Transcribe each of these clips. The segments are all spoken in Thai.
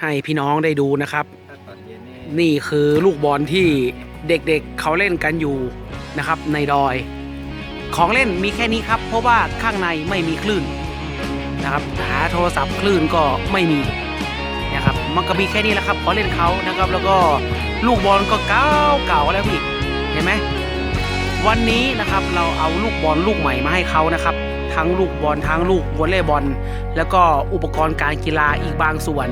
ให้พี่น้องได้ดูนะครับถ้าตอนเย็นนี่นี่คือลูกบอลที่เด็กๆเขาเล่นกันอยู่นะครับ ในดอย ของเล่นมีแค่นี้ครับ เพราะว่าข้างในไม่มีคลื่นนะครับหาโทรศัพท์คลื่นก็ไม่มีนะครับมันก็มีแค่นี้แหละครับ ของเล่นเขานะครับ แล้วก็ลูกบอลก็เก่าเก่าๆแล้วพี่เห็นไหมวันนี้นะครับเราเอาลูกบอลลูกใหม่มาให้เขานะครับ ทั้งลูกบอลทั้งลูกวอลเลย์บอล แล้วก็อุปกรณ์การกีฬาอีกบางส่วน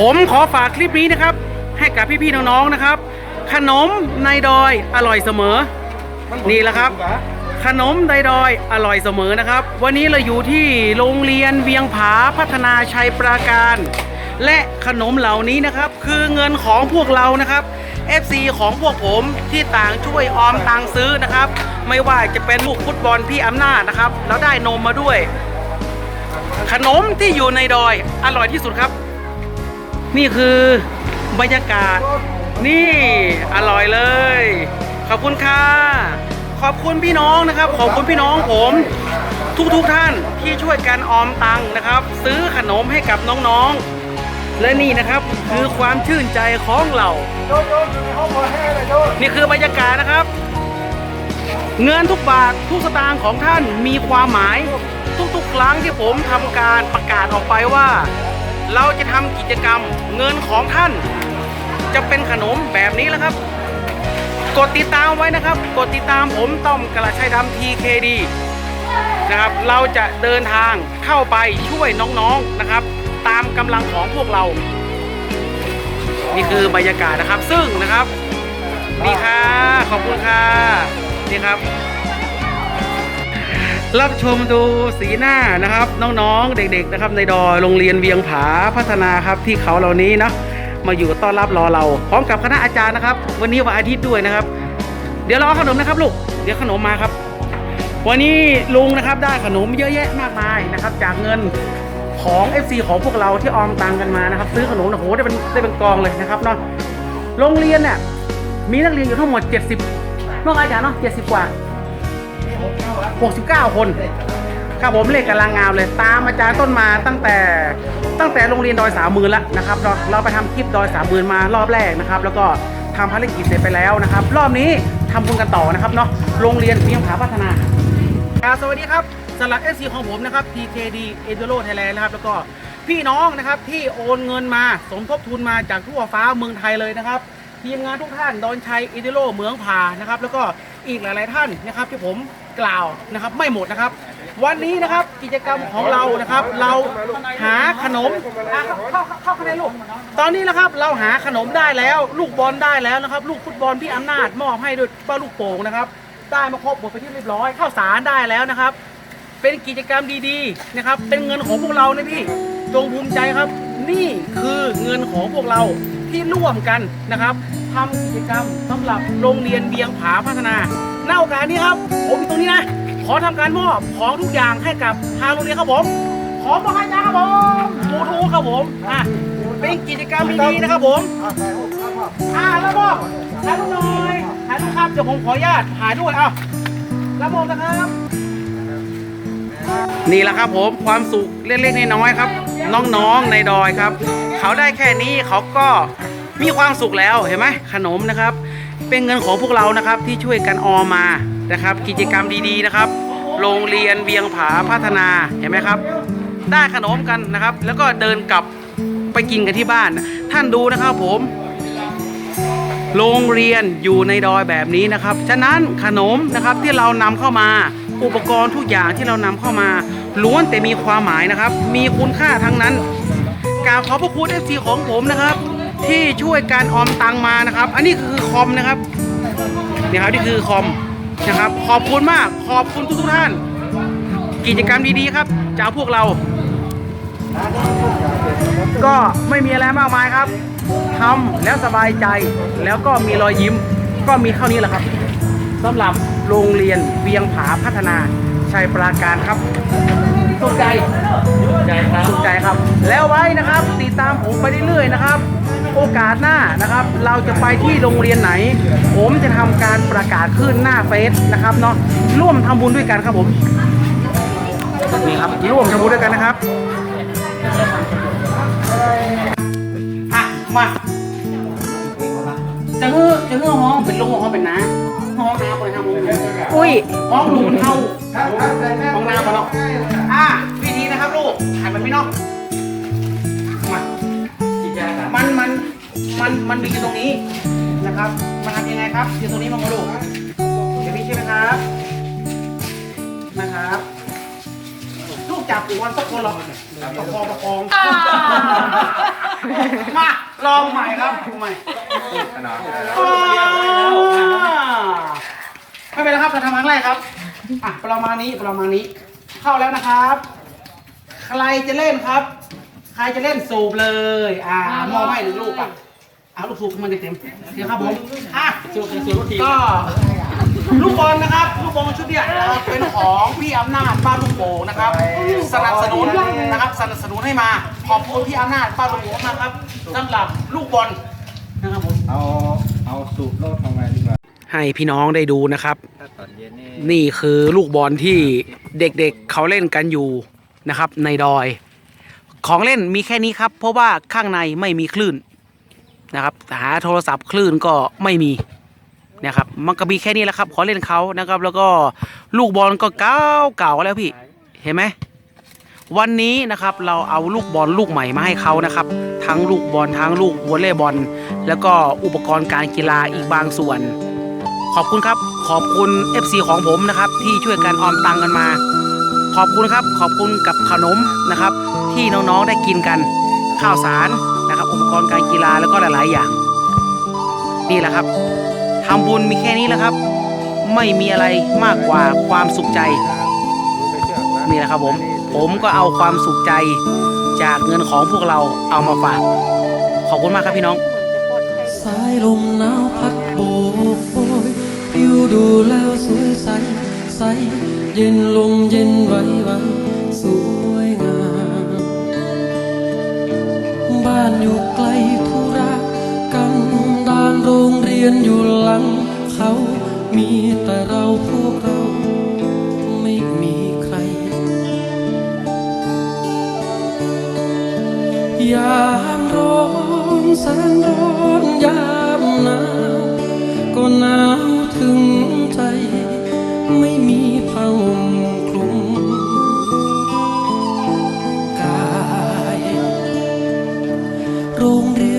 ผมขอฝากคลิปนี้นะครับ ให้กับพี่ๆน้องๆนะครับ ขนมในดอยอร่อยเสมอ นี่แหละครับ ขนมในดอยอร่อยเสมอนะครับ วันนี้เราอยู่ที่โรงเรียนเวียงผาพัฒนาชัยปราการ และขนมเหล่านี้นะครับ คือเงินของพวกเรานะครับ FC ของพวกผมที่ต่างช่วยออมตังซื้อนะครับ ไม่ว่าจะเป็นลูกฟุตบอลพี่อำนาจนะครับ แล้วได้นมมาด้วย ขนมที่อยู่ในดอยอร่อยที่สุดครับ นี่คือบรรยากาศ นี่อร่อยเลย ขอบคุณค่ะ ขอบคุณพี่น้องนะครับ ขอบคุณพี่น้องผมทุกๆทท่านที่ช่วยกันออมตังค์นะครับ ซื้อขนมให้กับน้องๆ และนี่นะครับคือความชื่นใจของเรา นี่คือบรรยากาศนะครับ เงินทุกบาททุกสตางค์ของท่านมีความหมาย ทุกๆ ครั้งที่ผมทำการประกาศออกไปว่า เราจะทำกิจกรรมเงินของท่าน จะเป็นขนมแบบนี้แหละครับ กดติดตามไว้นะครับ กดติดตามผมต้อมกระชัยดำ TKD นะครับ เราจะเดินทางเข้าไปช่วยน้องๆนะครับ ตามกำลังของพวกเรา นี่คือบรรยากาศนะครับ ซึ่งนะครับ นี่ค่ะ ขอบคุณค่ะนี่ครับ รับชมดูสีหน้านะครับ น้องๆ เด็กๆนะครับในดอยโรงเรียนเวียงผาพัฒนาครับที่เขาเหล่านี้เนาะมาอยู่ต้อนรับรอเราพร้อมกับคณะอาจารย์นะครับ วันนี้วันอาทิตย์ด้วยนะครับ เดี๋ยวรอขนมนะครับลูกเดี๋ยวขนมมาครับ วันนี้ลุงนะครับได้ขนมเยอะแยะมากมายนะครับ จากเงินของ FC ของพวกเราที่ออมตังกันมานะครับ ซื้อขนมโอ้โหได้เป็นได้เป็นกองเลยนะครับเนาะโรงเรียนเนี่ยมีนักเรียนอยู่ทั้งหมด 70นองอาจารย์เนาะ70 กว่า 69 คน ครับผมเลขกำลังงามเลย ตามอาจารย์ต้นมาตั้งแต่ตั้งแต่โรงเรียนดอยสามมื่นแล้วนะครับ เราเราไปทำคลิปดอยสามมื่นมารอบแรกนะครับ แล้วก็ทำภารกิจเสร็จไปแล้วนะครับ รอบนี้ทำบุญกันต่อนะครับเนาะโรงเรียนเพียงผาพัฒนา ครับสวัสดีครับสำหรับเอซีของผมนะครับ TKD e d o r o Thailand นะครับ แล้วก็พี่น้องนะครับที่โอนเงินมาสมทบทุนมาจากทั่วฟ้าเมืองไทยเลยนะครับ ทีมงานทุกท่านดอนชัยอิเดโรเหมืองผานะครับ แล้วก็อีกหลาย ๆ ท่านนะครับที่ผม กล่าวนะครับไม่หมดนะครับ วันนี้นะครับกิจกรรมของเรานะครับ เราหาขนม อะเข้าเข้าเข้าข้างในลูกตอนนี้นะครับเราหาขนมได้แล้ว ลูกบอลได้แล้วนะครับ ลูกฟุตบอลพี่อำนาจมอบให้ด้วยป้าลูกโป่งนะครับ ได้มาครบหมดไปที่เรียบร้อยข้าวสารได้แล้วนะครับ เป็นกิจกรรมดีๆนะครับ เป็นเงินของพวกเรานะพี่จงภูมิใจครับ นี่คือเงินของพวกเราที่ร่วมกันนะครับทำกิจกรรมสำหรับโรงเรียนเบียงผาพัฒนา หน้าโอกาสนี้ครับ ผมอยู่ตรงนี้นะ ขอทำการมอบของทุกอย่างให้กับทางโรงเรียนครับผม ขอมอบให้จ้าครับผมบูทูครับผมอะเป็นกิจกรรมดีๆนะครับผมอ่าแล้วก็ถ่ายรูปหน่อยถ่ายรูปครับเดี๋ยวผมขออนุญาตถ่ายด้วยอาแล้วมองนะครับนี่แหละครับผมความสุขเล็กๆน้อยๆครับ น้องๆในดอยครับ เขาได้แค่นี้เขาก็มีความสุขแล้วเห็นไหมขนมนะครับ เป็นเงินของพวกเรานะครับที่ช่วยกันออมมานะครับ กิจกรรมดีๆนะครับ โรงเรียนเวียงผาพัฒนาเห็นไหมครับ ได้ขนมกันนะครับ แล้วก็เดินกลับไปกินกันที่บ้าน ท่านดูนะครับผม โรงเรียนอยู่ในดอยแบบนี้นะครับ ฉะนั้นขนมนะครับที่เรานำเข้ามา อุปกรณ์ทุกอย่างที่เรานำเข้ามา ล้วนแต่มีความหมายนะครับ มีคุณค่าทั้งนั้นกราบขอบพระคุณเอฟซีของผมนะครับ ที่ช่วยการออมตังมานะครับ อันนี้คือคอมนะครับนี่ครับนี่คือคอมนะครับ ขอบคุณมาก ขอบคุณทุกท่าน กิจกรรมดีๆครับจากพวกเรา ก็ไม่มีอะไรมากมายครับทำแล้วสบายใจแล้วก็มีรอยยิ้ม ก็มีเท่านี้แหละครับสำหรับโรงเรียนเวียงผาพัฒนาชัยปราการครับสุขใจ ใจครับสุขใจครับ แล้วไว้นะครับติดตามผมไปเรื่อยๆนะครับ โอกาสหน้านะครับ เราจะไปที่โรงเรียนไหน ผมจะทำการประกาศขึ้นหน้าเฟซนะครับเนาะร่วมทำบุญด้วยกันครับผมนี่ครับร่วมทำบุญด้วยกันนะครับมาจะเฮือจะเฮือห้องเป็นลุงห้องเป็นน้าห้องน้ำคนทำห้องน้ำอุ้ยห้องลุงมันเท่าห้องน้ำมาเนาะอะวิธี นะครับลูกหันมันไม่นอกมามันมันมันมันมีอยู่ตรงนี้นะครับ มันทำยังไงครับอยู่ตรงนี้มามาดูเดี๋ยวนี้ใช่ไหมครับนะครับ ลูกจับอยู่วันสักคนหรอกประคองประคองมาลองใหม่ครับดูใหม่อ่าไม่เป็นไรครับเราทำครั้งแรกครับ อะ ประมาณนี้ประมาณนี้ เข้าแล้วนะครับ ใครจะเล่นครับ ใครจะเล่นสูบเลย อ่ามองให้หนึ่งลูกอะเอาลูกสูบขึ้นมาเต็มๆเดี๋ยวครับผมอะสูบสูบทีก็ลูกบอลนะครับลูกบอลชุดเนี้ยเป็นของพี่อำนาจบ้านลูกโป่งนะครับ สนับสนุนนะครับสนับสนุนให้มาขอบคุณพี่อำนาจบ้านลูกโป่งมากครับสำหรับลูกบอลนะครับผมเอาเอาสูบโลดทำไงดีกว่าให้พี่น้องได้ดูนะครับถ้าตอนเย็นนี่นี่คือลูกบอลที่เด็กๆเเขาเล่นกันอยู่ นะครับ ในดอย ของเล่นมีแค่นี้ครับ เพราะว่าข้างในไม่มีคลื่นนะครับ หาโทรศัพท์คลื่นก็ไม่มีนะครับ มันก็มีแค่นี้แหละครับ ขอเล่นเขานะครับ แล้วก็ลูกบอลก็เก่าเก่าแล้วพี่ เห็นไหมวันนี้นะครับเราเอาลูกบอลลูกใหม่มาให้เขานะครับ ทั้งลูกบอลทั้งลูกวอลเลย์บอล แล้วก็อุปกรณ์การกีฬาอีกบางส่วน ขอบคุณครับ ขอบคุณ FC ของผมนะครับ ที่ช่วยกันออมตังกันมา ขอบคุณครับขอบคุณกับขนมนะครับ ที่น้องๆได้กินกันข้าวสารนะครับ อุปกรณ์การกีฬาแล้วก็หลาย ๆ อย่าง นี่แหละครับทำบุญมีแค่นี้แหละครับ ไม่มีอะไรมากกว่าความสุขใจนี่แหละครับผมผมก็เอาความสุขใจจากเงินของพวกเราเอามาฝาก ขอบคุณมากครับพี่น้องสายลมหนาวพัดโบกโบยผิวดูแล้วสวยใส ใส เย็นลมเย็นไหวไหวสวยงาม บ้านอยู่ไกลธุระกันดานโรงเรียนอยู่หลังเขา มีแต่เราพวกเราไม่มีใคร ยามร้อนแสนร้อนยามหนาวก็หนาวถึง 终点